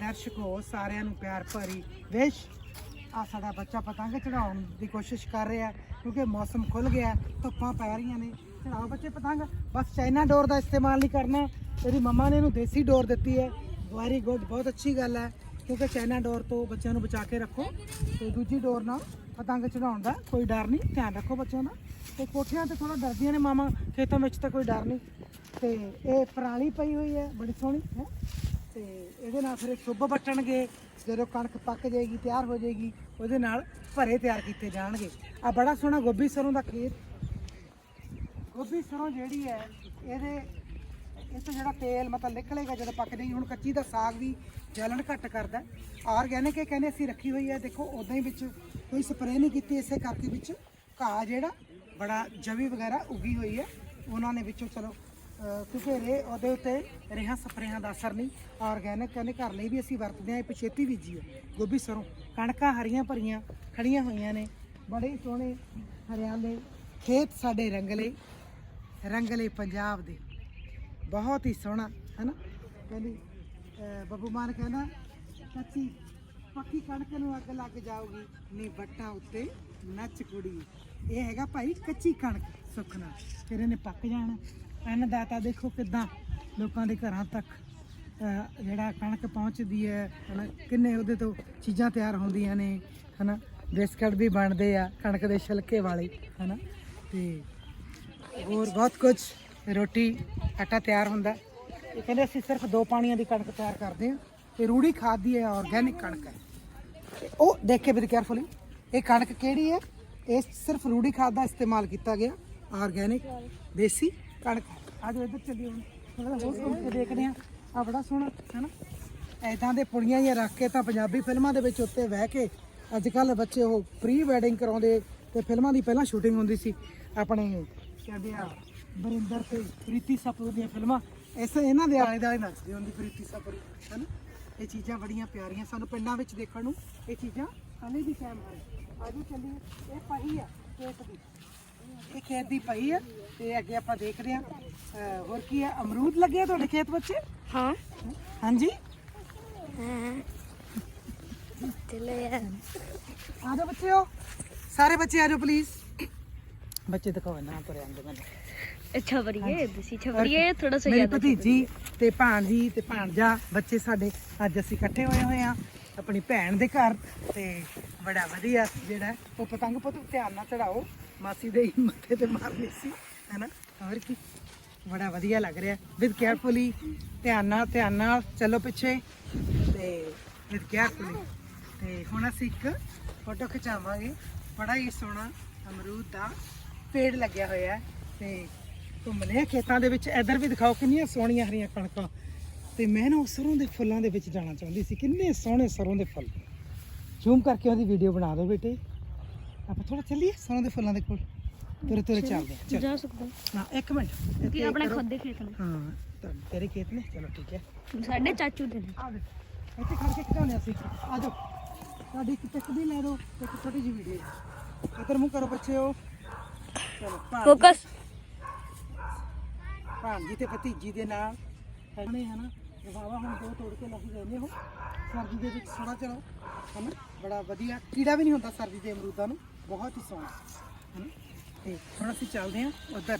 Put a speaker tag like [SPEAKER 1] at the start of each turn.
[SPEAKER 1] ਦਰਸ਼ਕੋ ਸਾਰਿਆਂ ਨੂੰ ਪਿਆਰ ਭਰੀ ਵਿਸ਼ ਆ ਸਾਡਾ ਬੱਚਾ ਪਤੰਗ ਚੜਾਉਣ ਦੀ ਕੋਸ਼ਿਸ਼ ਕਰ ਰਿਹਾ, ਕਿਉਂਕਿ ਮੌਸਮ ਖੁੱਲ ਗਿਆ, ਧੁੱਪਾਂ ਪੈ ਰਹੀਆਂ ਨੇ। ਚੜਾਓ ਬੱਚੇ ਪਤੰਗ, ਬਸ ਚਾਈਨਾ ਡੋਰ ਦਾ ਇਸਤੇਮਾਲ ਨਹੀਂ ਕਰਨਾ, ਇਹਦੀ ਮੰਮਾ ਨੇ ਇਹਨੂੰ ਦੇਸੀ ਡੋਰ ਦਿੱਤੀ ਹੈ। ਵੈਰੀ ਗੁੱਡ ਬਹੁਤ ਅੱਛੀ ਗੱਲ ਹੈ, ਕਿਉਂਕਿ ਚਾਈਨਾ ਡੋਰ ਤੋਂ ਬੱਚਿਆਂ ਨੂੰ ਬਚਾ ਕੇ ਰੱਖੋ। ਤੇ ਦੂਜੀ ਡੋਰ ਨਾਲ ਪਤੰਗ ਚੜਾਉਣ ਦਾ ਕੋਈ ਡਰ ਨਹੀਂ, ਧਿਆਨ ਰੱਖੋ ਬੱਚਿਆਂ ਦਾ। ਤੇ ਕੋਠਿਆਂ ਤੇ ਥੋੜਾ ਡਰਦੀਆਂ ਨੇ ਮਾਮਾ, ਖੇਤਾਂ ਵਿੱਚ ਤਾਂ ਕੋਈ ਡਰ ਨਹੀਂ। ਤੇ ਇਹ ਪਰਾਲੀ ਪਈ ਹੋਈ ਹੈ, ਬੜੀ ਸੋਹਣੀ, ਹੈ? ਤੇ ਇਹਦੇ ਨਾਲ ਫਿਰ ਇਹ ਸੁੱਬ ਵੱਟਣਗੇ ਜਦੋਂ ਕਣਕ ਪੱਕ ਜਾਏਗੀ, ਤਿਆਰ ਹੋ ਜਾਏਗੀ, ਉਹਦੇ ਨਾਲ ਭਰੇ ਤਿਆਰ ਕੀਤੇ ਜਾਣਗੇ। ਆ ਬੜਾ ਸੋਹਣਾ ਗੋਭੀ ਸਰੋਂ ਦਾ ਖੇਤ। ਗੋਭੀ ਸਰੋਂ ਜਿਹੜੀ ਹੈ, ਇਹਦੇ ਇਸ ਤੋਂ ਜਿਹੜਾ ਤੇਲ ਮਤਲਬ ਨਿਕਲੇਗਾ, ਜਦੋਂ ਪੱਕ ਜਾਏਗੀ, ਹੁਣ ਕੱਚੀ ਦਾ ਸਾਗ ਵੀ ਜਲਣ ਘੱਟ ਕਰਦਾ। ਆਰਗੈਨਿਕ ਇਹ ਕਹਿੰਦੇ ਅਸੀਂ ਰੱਖੀ ਹੋਈ ਹੈ। ਦੇਖੋ ਉਦਾਂ ਹੀ ਵਿੱਚ ਕੋਈ ਸਪਰੇਅ ਨਹੀਂ ਕੀਤੀ, ਇਸੇ ਕਰਕੇ ਵਿੱਚ ਘਾਹ ਜਿਹੜਾ ਬੜਾ ਜਵੀ ਵਗੈਰਾ ਉੱਗੀ ਹੋਈ ਹੈ। ਉਹਨਾਂ ਨੇ ਵਿੱਚੋਂ ਚਲੋ ਅਹ ਕਿਉਂਕਿ ਉਹਦੇ ਉੱਤੇ ਰੇਹਾਂ ਸਪਰੇਹਾਂ ਦਾ ਅਸਰ ਨਹੀਂ, ਆਰਗੈਨਿਕ ਕਹਿੰਦੇ ਘਰ ਲਈ ਵੀ ਅਸੀਂ ਵਰਤਦੇ ਹਾਂ, ਇਹ ਪਛੇਤੀ ਬੀਜੀ ਹੈ, ਗੋਭੀ ਸਰੋਂ। ਕਣਕਾਂ ਹਰੀਆਂ ਭਰੀਆਂ ਖੜੀਆਂ ਹੋਈਆਂ ਨੇ, ਬੜੇ ਸੋਹਣੇ ਹਰਿਆਲੇ ਖੇਤ ਸਾਡੇ ਰੰਗਲੇ ਰੰਗਲੇ ਪੰਜਾਬ ਦੇ। ਬਹੁਤ ਹੀ ਸੋਹਣਾ ਹੈ ਨਾ ਕਹਿੰਦੀ ਬੱਬੂ ਮਾਨ ਕਹਿੰਦਾ ਕੱਚੀ ਪੱਕੀ ਕਣਕ ਨੂੰ ਅੱਗ ਲੱਗ ਜਾਊਗੀ ਨੀ ਬੱਟਾਂ ਉੱਤੇ ਨੱਚ ਕੁੜੀ। ਇਹ ਹੈਗਾ ਭਾਈ ਕੱਚੀ ਕਣਕ ਸੁੱਖ ਨਾਲ ਫਿਰ ਇਹਨੇ ਪੱਕ ਜਾਣਾ। ਅੰਨਦਾਤਾ ਦੇਖੋ ਕਿਦਾਂ ਲੋਕਾਂ ਦੇ ਘਰਾਂ ਤੱਕ ਜਿਹੜਾ ਕਣਕ ਪਹੁੰਚਦੀ ਹੈ ਹਨਾ ਕਿੰਨੇ ਉਹਦੇ ਤੋਂ ਚੀਜ਼ਾਂ ਤਿਆਰ ਹੁੰਦੀਆਂ ਨੇ ਹਨਾ ਬਿਸਕਟ ਵੀ ਬਣਦੇ ਆ ਕਣਕ ਦੇ ਛਿਲਕੇ ਵਾਲੇ ਹਨਾ ਤੇ ਹੋਰ ਬਹੁਤ ਕੁਝ ਰੋਟੀ ਆਟਾ ਤਿਆਰ ਹੁੰਦਾ ਇਹ ਕਹਿੰਦੇ ਅਸੀਂ ਸਿਰਫ ਦੋ ਪਾਣੀਆਂ ਦੀ ਕਣਕ ਤਿਆਰ ਕਰਦੇ ਹਾਂ ਤੇ ਰੂੜੀ ਖਾਦ ਦੀ ਹੈ ਆਰਗੈਨਿਕ ਕਣਕ ਹੈ ਤੇ ਉਹ ਦੇਖ ਕੇ ਵੀ ਕੇਅਰਫੁਲੀ ਇਹ ਕਣਕ ਕਿਹੜੀ ਹੈ ਇਹ ਸਿਰਫ ਰੂੜੀ ਖਾਦ ਦਾ ਇਸਤੇਮਾਲ ਕੀਤਾ ਗਿਆ ਆਰਗੈਨਿਕ ਦੇਸੀ ਕਣਕ ਆਜੋ ਇੱਧਰ ਚੱਲੀਏ ਹੁਣ। ਥੋੜਾ ਹੋਰ ਸੁਣ ਕੇ ਦੇਖਦੇ ਹਾਂ। ਆ ਬੜਾ ਸੋਹਣਾ ਹੈ ਨਾ ਐਦਾਂ ਦੇ ਪੁੜੀਆਂ ਜਿਹੀਆਂ ਰੱਖ ਕੇ ਤਾਂ ਪੰਜਾਬੀ ਫਿਲਮਾਂ ਦੇ ਵਿੱਚ ਉੱਤੇ ਬਹਿ ਕੇ ਅੱਜ ਕੱਲ ਬੱਚੇ ਉਹ ਪ੍ਰੀ ਵੈਡਿੰਗ ਕਰਾਉਂਦੇ ਤੇ ਫਿਲਮਾਂ ਦੀ ਪਹਿਲਾਂ ਸ਼ੂਟਿੰਗ ਹੁੰਦੀ ਸੀ। ਆਪਣੇ ਕਹਿੰਦੇ ਆ ਬਰਿੰਦਰ ਤੇ ਪ੍ਰੀਤੀ ਸਪਰੂ ਦੀਆਂ ਫਿਲਮਾਂ। ਇਸ ਇਹਨਾਂ ਦੇ ਆਲੇ ਦੁਆਲੇ ਨੱਚਦੀ ਹੁੰਦੀ ਪ੍ਰੀਤੀ ਸਪਰੂ ਹੈ ਨਾ ਇਹ ਚੀਜ਼ਾਂ ਬੜੀਆਂ ਪਿਆਰੀਆਂ ਸਾਨੂੰ ਪਿੰਡਾਂ ਵਿੱਚ ਦੇਖਣ ਨੂੰ। ਇਹ ਚੀਜ਼ਾਂ ਹਲੇ ਵੀ ਕਾਇਮ ਹਨ। ਆਜੋ ਚੱਲੀਏ ਇਹ ਪਹੀ ਆ ਖੇਤ ਦੀ। ਇਹ ਖੇਤ ਦੀ ਪਈ ਆ ਤੇ ਅੱਗੇ ਆਪਾਂ ਦੇਖਦੇ ਆ ਹੋਰ ਕੀ ਹੈ ਅਮਰੂਦ ਲੱਗੇ ਆ ਤੁਹਾਡੇ ਖੇਤ ਵਿੱਚ?
[SPEAKER 2] ਹਾਂ।
[SPEAKER 1] ਹਾਂਜੀ?
[SPEAKER 2] ਚਲੋ ਯਾਰ
[SPEAKER 1] ਆ ਜਾਓ ਬੱਚਿਓ। ਸਾਰੇ ਬੱਚੇ ਆ ਜਾਓ ਪਲੀਜ਼ ਬੱਚੇ ਦਿਖਾਓ ਨਾ ਪਰ ਆਂਦੇ ਮੈਨੂੰ।
[SPEAKER 2] ਅੱਛਾ ਬਰੀਏ ਤੁਸੀਂ ਛਬਰੀਏ ਥੋੜਾ ਸਾ
[SPEAKER 1] ਮੇਰੀ
[SPEAKER 2] ਜ਼ਿਆਦਾ
[SPEAKER 1] ਭਤੀਜੀ ਤੇ ਭਾਣਜੀ ਤੇ ਭਾਣਜਾ ਬੱਚੇ ਸਾਡੇ ਅੱਜ ਅਸੀਂ ਇਕੱਠੇ ਹੋਏ ਹੋਏ ਆ ਆਪਣੀ ਭੈਣ ਦੇ ਘਰ ਤੇ ਬੜਾ ਵਧੀਆ ਜਿਹੜਾ ਉਹ ਪਤੰਗ ਪੁੱਤ ਧਿਆਨ ਨਾਲ ਚੜਾਓ। ਮਾਸੀ ਦੇ ਹੀ ਮੱਥੇ ਤੇ ਮਾਰਨੀ ਸੀ, ਹੈਨਾ? ਹੋਰ ਕੀ? ਬੜਾ ਵਧੀਆ ਲੱਗ ਰਿਹਾ। ਵਿਦ ਕੇਅਰਫੁਲੀ ਧਿਆਨ ਨਾਲ ਧਿਆਨ ਨਾਲ ਚਲੋ ਪਿੱਛੇ। ਤੇ ਵਿਦ ਕੇਅਰਫੁਲੀ ਤੇ ਹੁਣ ਅਸੀਂ ਇੱਕ ਫੋਟੋ ਖਿਚਾਵਾਂਗੇ। ਬੜਾ ਹੀ ਸੋਹਣਾ ਅਮਰੂਦ ਦਾ ਪੇੜ ਲੱਗਿਆ ਹੋਇਆ ਹੈ। ਤੇ ਘੁੰਮਨੇ ਖੇਤਾਂ ਦੇ ਵਿੱਚ। ਇਧਰ ਵੀ ਦਿਖਾਓ, ਕਿੰਨੀਆਂ ਸੋਹਣੀਆਂ ਹਰੀਆਂ ਕਣਕਾਂ। ਤੇ ਮੈਂ ਨਾ ਉਹ ਸਰੋਂ ਦੇ ਫੁੱਲਾਂ ਦੇ ਵਿੱਚ ਜਾਣਾ ਚਾਹੁੰਦੀ ਸੀ। ਕਿੰਨੇ ਸੋਹਣੇ ਸਰੋਂ ਦੇ ਫੁੱਲ। ਜ਼ੂਮ ਕਰਕੇ ਉਹਦੀ ਵੀਡੀਓ ਬਣਾ ਦਿਓ ਬੇਟੇ। ਆਪਾਂ ਥੋੜਾ ਚੱਲੀਏ ਸਰੋਂ ਦੇ ਫੁੱਲਾਂ ਦੇ ਕੋਲ। ਤੁਰੇ ਤੁਰੇ ਚੱਲਦੇ ਹਾਂ ਚਲੋ।
[SPEAKER 2] ਜਾ ਸਕਦਾ
[SPEAKER 1] ਨਾ ਇੱਕ ਮਿੰਟ।
[SPEAKER 2] ਕਿ ਆਪਣੇ। ਖੁਦ ਦੇ ਖੇਤ ਨੇ।
[SPEAKER 1] ਹਾਂ ਤਾਂ ਤੇਰੇ ਖੇਤ ਨੇ? ਚਲੋ ਠੀਕ ਹੈ।
[SPEAKER 2] ਸਾਡੇ ਚਾਚੂ ਦੇ ਨੇ।
[SPEAKER 1] ਆ ਦੇ ਇੱਥੇ ਖੜ ਕੇ ਖਿਡਾਉਂਦੇ ਅਸੀਂ ਆ ਜਾਓ। ਸਾਡੀ ਇੱਕ ਵੀ ਲੈ ਦਿਓ ਤੇ ਇੱਕ ਛੋਟੀ ਜਿਹੀ ਵੀਡੀਓ ਇੱਧਰ ਮੂੰਹ ਕਰੋ ਬੱਚਿਓ। ਚਲੋ ਭਾਣ-
[SPEAKER 2] ਫੋਕਸ
[SPEAKER 1] ਭਾਣਜੀ ਤੇ ਭਤੀਜੀ ਦੇ ਨਾਲ। ਹੈਗੇ ਹਨਾ? ਵਾਵਾ ਹੁਣ ਦੋ ਤੋੜ ਕੇ ਲੱਗ ਗਏ ਨੇ ਉਹ ਸਰਦੀ ਦੇ ਵਿੱਚ ਸੋਹਣਾ ਚਲੋ ਹਨਾ? ਬੜਾ ਵਧੀਆ। ਕੀੜਾ ਵੀ ਨਹੀਂ ਹੁੰਦਾ ਸਰਦੀ ਦੇ ਅਮਰੂਦਾਂ ਨੂੰ। ਬਹੁਤ ਹੀ ਸੋਹਣਾ। ਹੈ ਨਾ ਤੇ ਹੁਣ ਅਸੀਂ ਚੱਲਦੇ ਹਾਂ ਉੱਧਰ।